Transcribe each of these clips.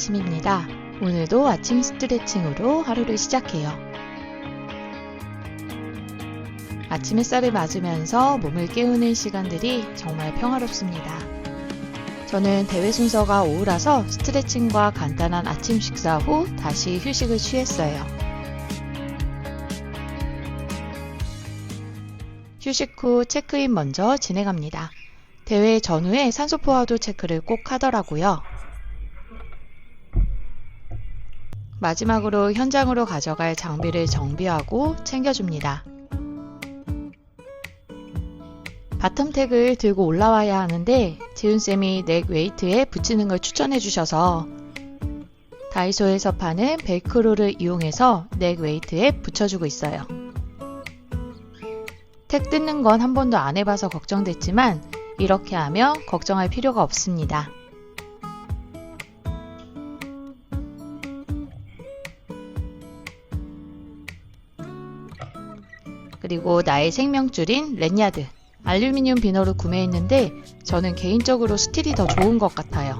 3차 아침입니다. 오늘도 아침 스트레칭으로 하루를 시작해요. 아침 햇살을 맞으면서 몸을 깨우는 시간들이 정말 평화롭습니다. 저는 대회 순서가 오후라서 스트레칭과 간단한 아침 식사 후 다시 휴식을 취했어요. 휴식 후 체크인 먼저 진행합니다. 대회 전후에 산소 포화도 체크를 꼭 하더라고요. 마지막으로 현장으로 가져갈 장비를 정비하고 챙겨줍니다. 바텀 택을 들고 올라와야 하는데 지훈쌤이 넥 웨이트에 붙이는 걸 추천해 주셔서 다이소에서 파는 벨크로를 이용해서 넥 웨이트에 붙여주고 있어요. 택 뜯는 건 한 번도 안 해봐서 걱정됐지만 이렇게 하면 걱정할 필요가 없습니다. 그리고 나의 생명줄인 랜야드 알루미늄 비너를 구매했는데 저는 개인적으로 스틸이 더 좋은 것 같아요.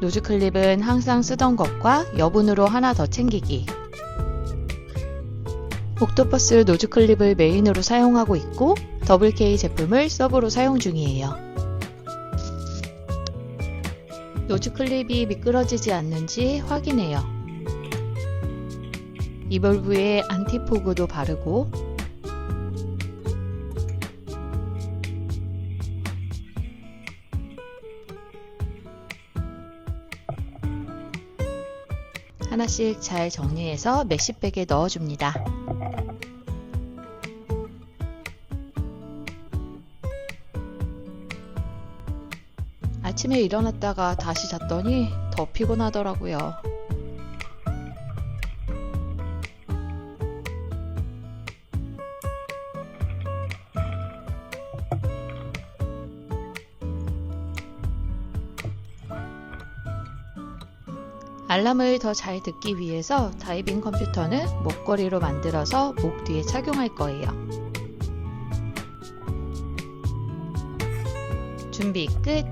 노즈 클립은 항상 쓰던 것과 여분으로 하나 더 챙기기. 옥토퍼스 노즈 클립을 메인으로 사용하고 있고 더블 K 제품을 서브로 사용 중이에요. 노즈 클립이 미끄러지지 않는지 확인해요. 이볼브에 안티포그도 바르고 하나씩 잘 정리해서 메쉬백에 넣어줍니다. 아침에 일어났다가 다시 잤더니 더 피곤하더라고요. 알람을 더 잘 듣기 위해서 다이빙 컴퓨터는 목걸이로 만들어서 목 뒤에 착용할 거예요. 준비 끝!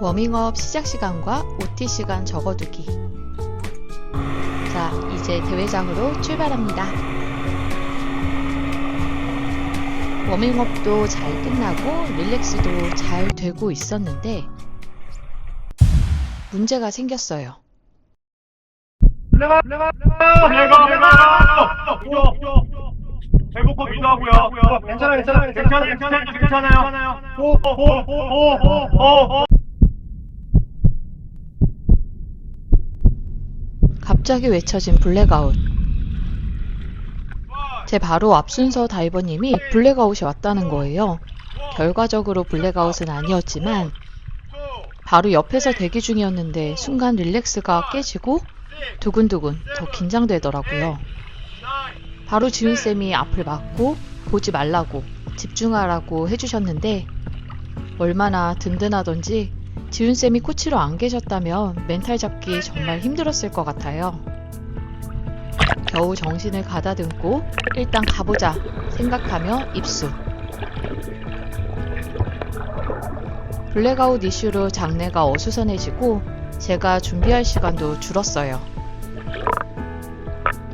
워밍업 시작 시간과 OT 시간 적어두기. 자, 이제 대회장으로 출발합니다. 워밍업도 잘 끝나고 릴렉스도 잘 되고 있었는데 문제가 생겼어요. 괜찮아 괜찮아요. 오오오오오 갑자기 외쳐진 블랙아웃. 제 바로 앞순서 다이버님이 블랙아웃이 왔다는 거예요. 결과적으로 블랙아웃은 아니었지만 바로 옆에서 대기 중이었는데 순간 릴렉스가 깨지고 두근두근 더 긴장되더라고요. 바로 지훈쌤이 앞을 막고 보지 말라고 집중하라고 해주셨는데 얼마나 든든하던지 지훈쌤이 코치로 안 계셨다면 멘탈 잡기 정말 힘들었을 것 같아요. 겨우 정신을 가다듬고 일단 가보자 생각하며 입수. 블랙아웃 이슈로 장내가 어수선해지고 제가 준비할 시간도 줄었어요.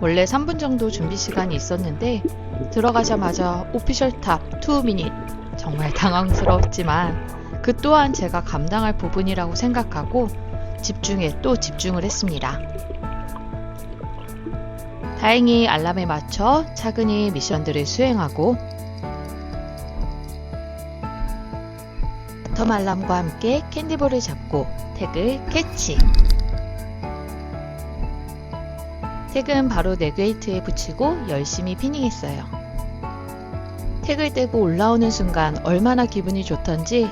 원래 3분 정도 준비 시간이 있었는데 들어가자마자 오피셜 탑 2미닛 정말 당황스러웠지만 그 또한 제가 감당할 부분이라고 생각하고 집중에 또 집중을 했습니다. 다행히 알람에 맞춰 차근히 미션들을 수행하고 텀 알람과 함께 캔디볼을 잡고 택을 캐치. 택은 바로 네그웨이트에 붙이고 열심히 피닝했어요. 택을 떼고 올라오는 순간 얼마나 기분이 좋던지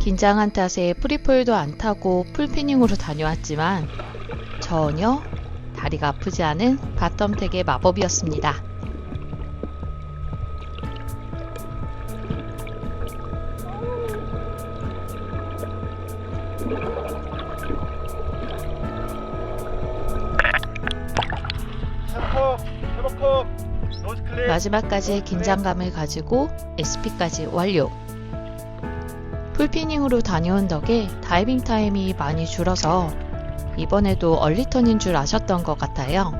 긴장한 탓에 프리폴도 안 타고 풀피닝으로 다녀왔지만 전혀 다리가 아프지 않은 바텀택의 마법이었습니다. 마지막까지 긴장감을 가지고 SP까지 완료. 풀피닝으로 다녀온 덕에 다이빙 타임이 많이 줄어서 이번에도 얼리턴인 줄 아셨던 것 같아요.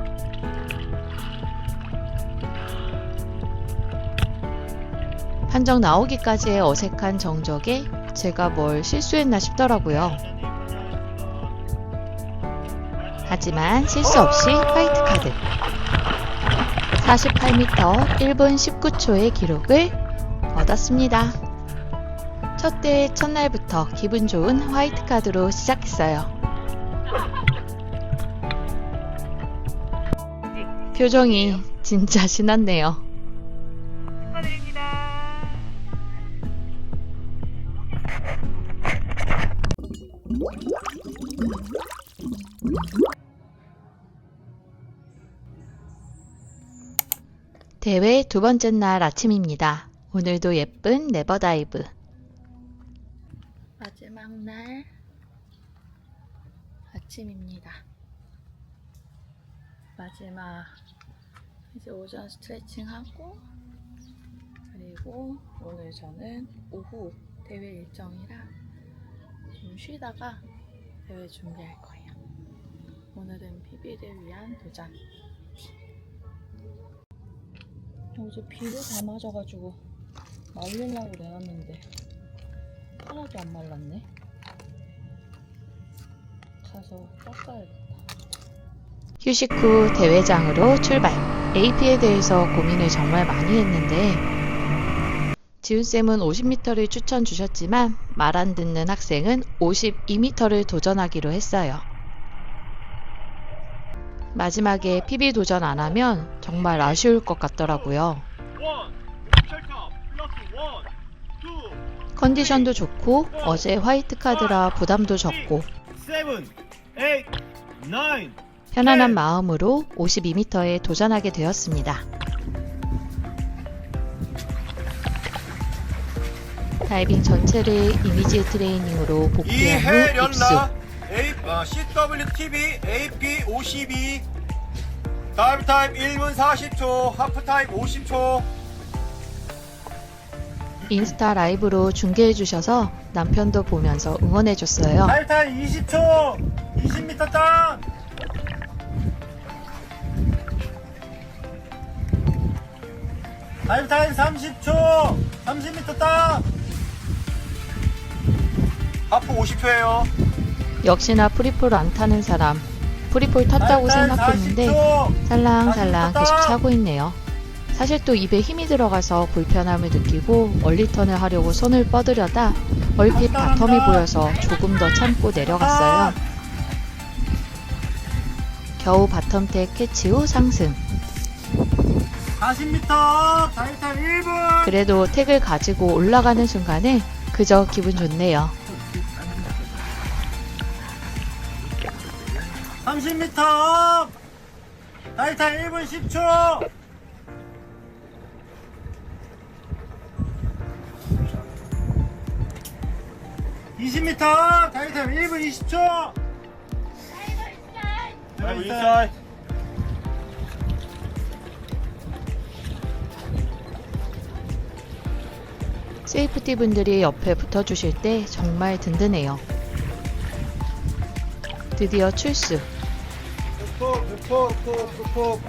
판정 나오기까지의 어색한 정적에 제가 뭘 실수했나 싶더라고요. 하지만 실수 없이 화이트 카드. 48m 1분 19초의 기록을 얻었습니다. 첫 대회 첫날부터 기분 좋은 화이트 카드로 시작했어요. 표정이 진짜 신났네요. 대회 두 번째 날 아침입니다. 오늘도 예쁜 네버다이브. 마지막 날 아침입니다. 마지막 이제 오전 스트레칭 하고 그리고 오늘 저는 오후 대회 일정이라 좀 쉬다가 대회 준비할 거예요. 오늘은 PB를 위한 도전. 어제 비를 다 맞아가지고 말리려고 내놨는데 하나도 안 말랐네. 가서 닦아야겠다. 휴식 후 대회장으로 출발. AP에 대해서 고민을 정말 많이 했는데 지훈쌤은 50m를 추천 주셨지만 말 안 듣는 학생은 52m를 도전하기로 했어요. 마지막에 PB 도전 안 하면 정말 아쉬울 것 같더라고요. 컨디션도 좋고 어제 화이트 카드라 부담도 적고. 편안한 마음으로 52m에 도전하게 되었습니다. 다이빙 전체를 이미지 트레이닝으로 복귀한 후 입수. A, 어, CWTV AP 52 다이브 타임 1분 40초 하프 타임 50초. 인스타 라이브로 중계해 주셔서 남편도 보면서 응원해 줬어요. 다이브 타임 20초 20m 땅 다이브 타임 30초 30m 땅 하프 50초예요 역시나 프리폴 안 타는 사람. 프리폴 탔다고 생각했는데 살랑살랑 계속 차고 있네요. 사실 또 입에 힘이 들어가서 불편함을 느끼고 얼리턴을 하려고 손을 뻗으려다 얼핏 바텀이 보여서 조금 더 참고 내려갔어요. 겨우 바텀택 캐치 후 상승. 40m 다이브 타임 1분 그래도 택을 가지고 올라가는 순간에 그저 기분 좋네요. 30m 다이브 타임 1분 10초. (20m) 다이브 타임 1분 20초. 다이브 인사이드 세이프티 분들이 옆에 붙어주실 때 정말 든든해요. 드디어 출수. 푸푸 푸푸 푸푸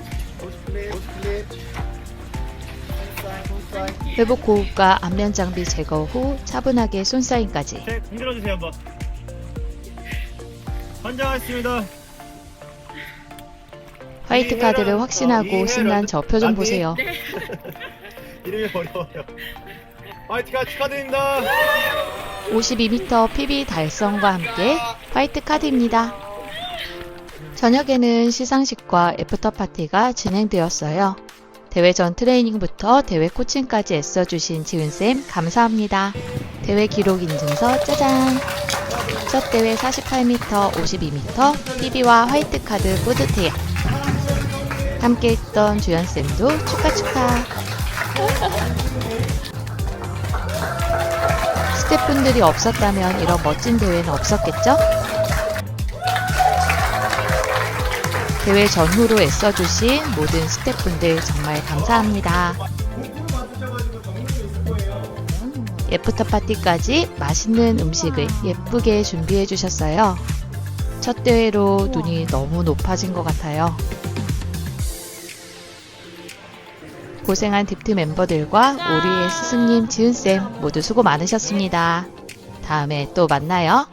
오스플릿 오스플릿 회복 고급과 안면 장비 제거 후 차분하게 손사인까지. 네, 흔들어 주세요 한번. 환장하겠습니다. 화이트 카드를 확신하고 신난 저 표정 보세요. 이름이 어려워요. 화이트가 축하드립니다. 52m PB 달성과 함께 화이트 카드입니다. 저녁에는 시상식과 애프터 파티가 진행되었어요. 대회 전 트레이닝부터 대회 코칭까지 애써주신 지은쌤 감사합니다. 대회 기록 인증서 짜잔! 첫 대회 48m, 52m PB와 화이트 카드 뿌듯해요. 함께 했던 주연쌤도 축하 축하! 스태프분들이 없었다면 이런 멋진 대회는 없었겠죠? 대회 전후로 애써주신 모든 스태프분들 정말 감사합니다. 애프터 파티까지 맛있는 음식을 예쁘게 준비해 주셨어요. 첫 대회로 눈이 너무 높아진 것 같아요. 고생한 딥트 멤버들과 우리의 스승님 지은쌤 모두 수고 많으셨습니다. 다음에 또 만나요.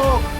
좋